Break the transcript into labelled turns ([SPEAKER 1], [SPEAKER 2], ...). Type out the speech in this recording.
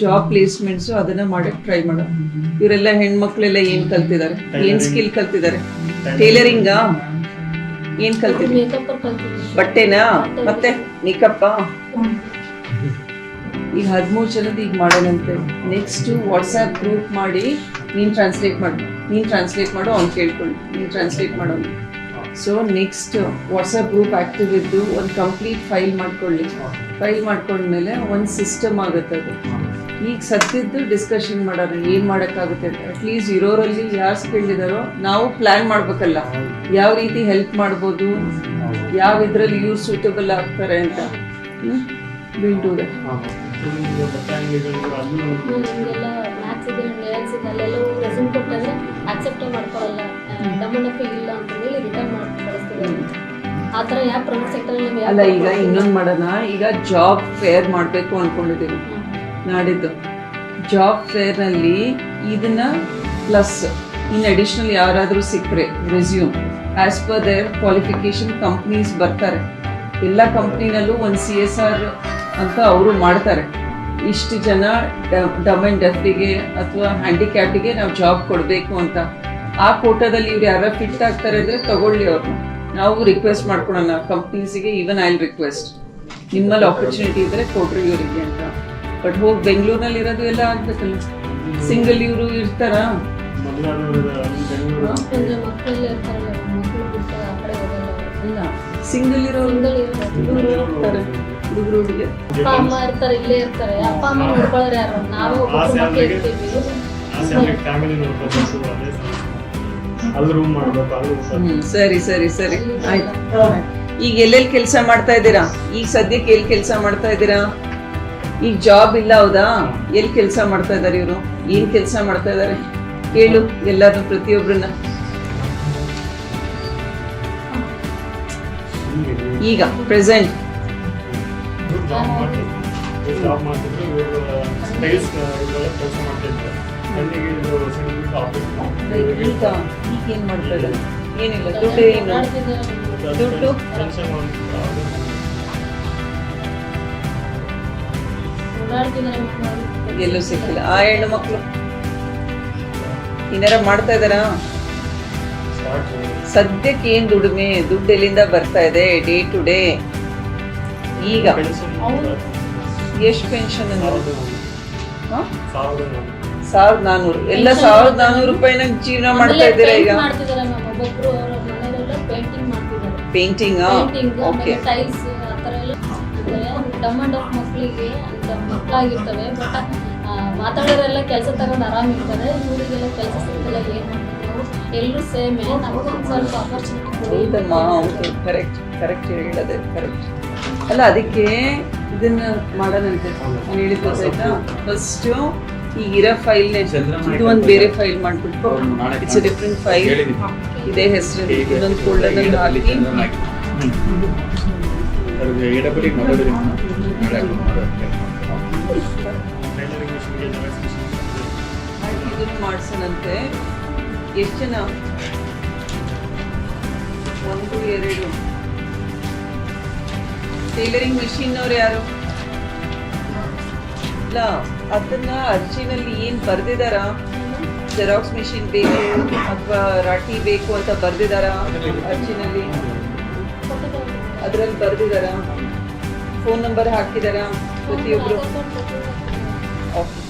[SPEAKER 1] Job placements ಅದನ್ನ ಮಾಡಕ್ try ಮಾಡೋ ಇವರೆಲ್ಲ ಹೆಣ್ಮಕ್ಳೆಲ್ಲ ಏನ್ ಕಲ್ತಿದ್ದಾರೆ? ಏನ್ ಸ್ಕಿಲ್ ಕಲ್ತಿದ್ದಾರೆ? ಟೇಲರಿಂಗ ಏನ್
[SPEAKER 2] ಕಲ್ತಿದ್ರು
[SPEAKER 1] ಬಟ್ಟೆನಾ? ಮತ್ತೆ ಮೇಕಪ್ಪ ಈಗ ಹದಿಮೂರ್ ಜನದ ಈಗ ಮಾಡೋಣಂತೆ. ನೆಕ್ಸ್ಟ್ ವಾಟ್ಸ್ಆ್ಯಪ್ ಗ್ರೂಪ್ ಮಾಡಿ ನೀನ್ ಟ್ರಾನ್ಸ್ಲೇಟ್ ಮಾಡು. ನೀನ್ ಟ್ರಾನ್ಸ್ಲೇಟ್ ಮಾಡು ಅವ್ನು ಕೇಳ್ಕೊಳ್ಳಿ. ನೀನ್ ಟ್ರಾನ್ಸ್ಲೇಟ್ ಮಾಡೋನು so next WhatsApp group active ಇದ್ದು ಒಂದು ಕಂಪ್ಲೀಟ್ ಫೈಲ್ ಮಾಡ್ಕೊಳ್ಳಿ. ಫೈಲ್ ಮಾಡ್ಕೊಂಡ್ಮೇಲೆ ಒಂದು ಸಿಸ್ಟಮ್ ಆಗುತ್ತೆ ಅದು. ಈಗ ಸತ್ತಿದ್ದು ಡಿಸ್ಕಷನ್ ಮಾಡೋರು ಏನು ಮಾಡೋಕ್ಕಾಗುತ್ತೆ ಅಂತ. ಅಟ್ಲೀಸ್ಟ್ ಇರೋರಲ್ಲಿ ಯಾರು ಸ್ಕಿಲ್ಡ್ ಇದ್ದಾರೋ ನಾವು ಪ್ಲ್ಯಾನ್ ಮಾಡ್ಬೇಕಲ್ಲ. ಯಾವ ರೀತಿ ಹೆಲ್ಪ್ ಮಾಡ್ಬೋದು? ಯಾವ ಇದ್ರಲ್ಲಿ ಯೂಸ್ ಸೂಟಬಲ್ ಆಗ್ತಾರೆ ಅಂತ. ವಿಲ್ ಡೂ ದಟ್
[SPEAKER 2] ಅಕ್ಸೆಪ್ಟೇ ಮಾಡ್ಕೊಳ್ಳಲ್ಲ ಇಲ್ಲ ಅಂತ ಹೇಳಿ ರಿಟರ್ನ್ ಮಾಡಿ
[SPEAKER 1] ಅಲ್ಲ ಈಗ ಇನ್ನೊಂದು ಮಾಡೋಣ. ಈಗ ಜಾಬ್ ಫೇರ್ ಮಾಡಬೇಕು ಅನ್ಕೊಂಡಿದ್ದೀವಿ ನಾಡಿದ್ದು. ಜಾಬ್ ಫೇರ್ನಲ್ಲಿ ಇದನ್ನ ಪ್ಲಸ್ ಇನ್ ಅಡಿಷ್ನಲ್ ಯಾರಾದರೂ ಸಿಕ್ಕರೆ resume as per their qualification companies ಬರ್ತಾರೆ. ಎಲ್ಲ ಕಂಪ್ನಿನಲ್ಲೂ ಒಂದು ಸಿ ಎಸ್ ಆರ್ ಅಂತ ಅವರು ಮಾಡ್ತಾರೆ. ಇಷ್ಟು ಜನ ಡಮ್ ಆ್ಯಂಡ್ ಡೆಫ್ಗೆ ಅಥವಾ ಹ್ಯಾಂಡಿಕ್ಯಾಪ್ಟಿಗೆ ನಾವು ಜಾಬ್ ಕೊಡಬೇಕು ಅಂತ. ಆ ಕೋಟಾದಲ್ಲಿ ಇವ್ರು ಯಾರು ಫಿಟ್ ಆಗ್ತಾರೆ ಅಂದರೆ ತಗೊಳ್ಳಿ ಅವ್ರನ್ನ ನಾವು ರಿಕ್ವೆಸ್ಟ್ ಮಾಡ್ಕೊಳೋಣ ಕಂಪ್ನೀಸಿಗೆ ಈವನ್ ಐ ರಿಕ್ವೆಸ್ಟ್ ನಿಮ್ಮಲ್ಲಿ ಆಪರ್ಚುನಿಟಿ ಇದ್ದರೆ ಕೊಡ್ರಿ ಇವರಿಗೆ ಅಂತ. ಬಟ್ ಹೋಗಿ ಬೆಂಗಳೂರಿನಲ್ಲಿ ಇರೋದು ಎಲ್ಲ ಆಗ್ಬೇಕಲ್ಲ ಸಿಂಗಲ್ ಇವರು ಇರ್ತಾರ. ಅಲ್ಲ ಸಿಂಗಲ್ ಇರೋರು
[SPEAKER 2] ಅಪ್ಪ ಅಮ್ಮ ಇರ್ತಾರೆ ಇಲ್ಲೇ ಇರ್ತಾರೆ. ಅಪ್ಪ ಅಮ್ಮ ನೋಡ್ಕೊಳ್ಳೋರು ಯಾರು? ನಾವೇ
[SPEAKER 1] ಸರಿ ಸರಿ ಸರಿ. ಆಯ್ತು. ಈಗ ಎಲ್ಲೆಲ್ಲಿ ಕೆಲಸ ಮಾಡ್ತಾ ಇದ್ದೀರಾ? ಈಗ ಸದ್ಯಕ್ಕೆ ಎಲ್ಲಿ ಕೆಲಸ ಮಾಡ್ತಾ ಇದ್ದೀರಾ? ಈಗ ಜಾಬ್ ಇಲ್ಲ ಹೌದಾ? ಎಲ್ಲಿ ಕೆಲಸ ಮಾಡ್ತಾ ಇದ್ದಾರೆ ಇವರು? ಏನ್ ಕೆಲಸ ಮಾಡ್ತಾ ಇದ್ದಾರೆ ಹೇಳು ಎಲ್ಲಾರು ಪ್ರತಿಯೊಬ್ಬರನ್ನ ಈಗ ಪ್ರೆಸೆಂಟ್ ಈಗ ಈಗ ಏನ್ ಮಾಡ್ತಾ ಇದ್ದಾರೆ ಏನಿಲ್ಲ ದುಡ್ಡು ಏನು? ದುಡ್ಡು? ಎಲ್ಲೂ ಸಿಕ್ಕಿಲ್ಲ. ಆ ಹೆಣ್ಣು ಮಕ್ಕಳು ಏನಾರ ಮಾಡ್ತಾ ಇದ್ದಾರಾ? ಸದ್ಯಕ್ಕೆ ಏನ್ ದುಡಿಮೆ? ದುಡ್ಡು ಎಲ್ಲಿಂದ ಬರ್ತಾ ಇದೆ? ಡೇ ಟು ಡೇ ಈಗ. ಎಷ್ಟು ಪೆನ್ಷನ್?
[SPEAKER 3] ಸಾವಿರದ
[SPEAKER 1] ನಾನೂರು. ಎಲ್ಲ ಸಾವಿರದ ನಾನೂರು ರೂಪಾಯಿನ ಜೀವನ ಮಾಡ್ತಾ ಇದ್ದೀರಾ ಈಗ?
[SPEAKER 2] Painting
[SPEAKER 1] okay
[SPEAKER 2] dumb and deaf ಮಕ್ಕಳಿಗೆ ಅಂತ ಮಕ್ಕಳಾಗಿರ್ತವೆ ಬಟ್ ಮಾತಾಡೋರೆಲ್ಲ ಕೆಲಸ ತಗೊಂಡು ಆರಾಮಿರ್ತಾರೆ ಇವರಿಗೆಲ್ಲ ಕೆಲಸ ಸಿಗ್ತಿಲ್ಲ ಏನು ಮಾಡ್ಬೇಕು? ನಾವು ಎಲ್ಲರೂ ಸೇಮೆ ನಮಗೊಂದು ಸ್ವಲ್ಪ ಅಪರ್ಚುನಿಟಿ ಕೊಡಿ.
[SPEAKER 1] ಕರೆಕ್ಟ್ ಕರೆಕ್ಟ್ ಹೇಳದೆ ಕರೆಕ್ಟ್ ಅಲ್ಲ ಅದಕ್ಕೆ ಇದನ್ನ ಮಾಡೋಣಂತೆ ನಾನು ಹೇಳಿದ್ದು ಗೊತ್ತಾಯ್ತಾ? ಫಸ್ಟು ಈಗಿರೋ ಫೈಲ್ನೇ ಇದು ಒಂದು ಬೇರೆ ಫೈಲ್ ಮಾಡ್ಬಿಟ್ಟು ಇಟ್ಸ್ ಡಿಫ್ರೆಂಟ್ ಫೈಲ್ ಇದೇ ಹೆಸರು ಇನ್ನೊಂದು ಫೋಲ್ಡರ್ನಲ್ಲಿ ಹಾಕಿ. ಮಾಡ್ಸೋಣಂತೆ ಎಷ್ಟು ಜನ? ಒಂದು, ಎರಡು. ಟೈಲರಿಂಗ್ ಮಿಷಿನ್ ಅವ್ರು ಯಾರು? ಇಲ್ಲ, ಅದನ್ನ ಅರ್ಜಿನಲ್ಲಿ ಏನ್ ಬರ್ದಿದಾರ? ಜೆರಾಕ್ಸ್ ಮಿಷಿನ್ ಬೇಕು ಅಥವಾ ರಾಟಿ ಬೇಕು ಅಂತ ಬರ್ದಿದಾರ ಅರ್ಜಿನಲ್ಲಿ? ಅದ್ರಲ್ಲಿ ಬರ್ದಿದಾರ ಫೋನ್ ನಂಬರ್ ಹಾಕಿದಾರ ಪ್ರತಿಯೊಬ್ರು? ಓಕೆ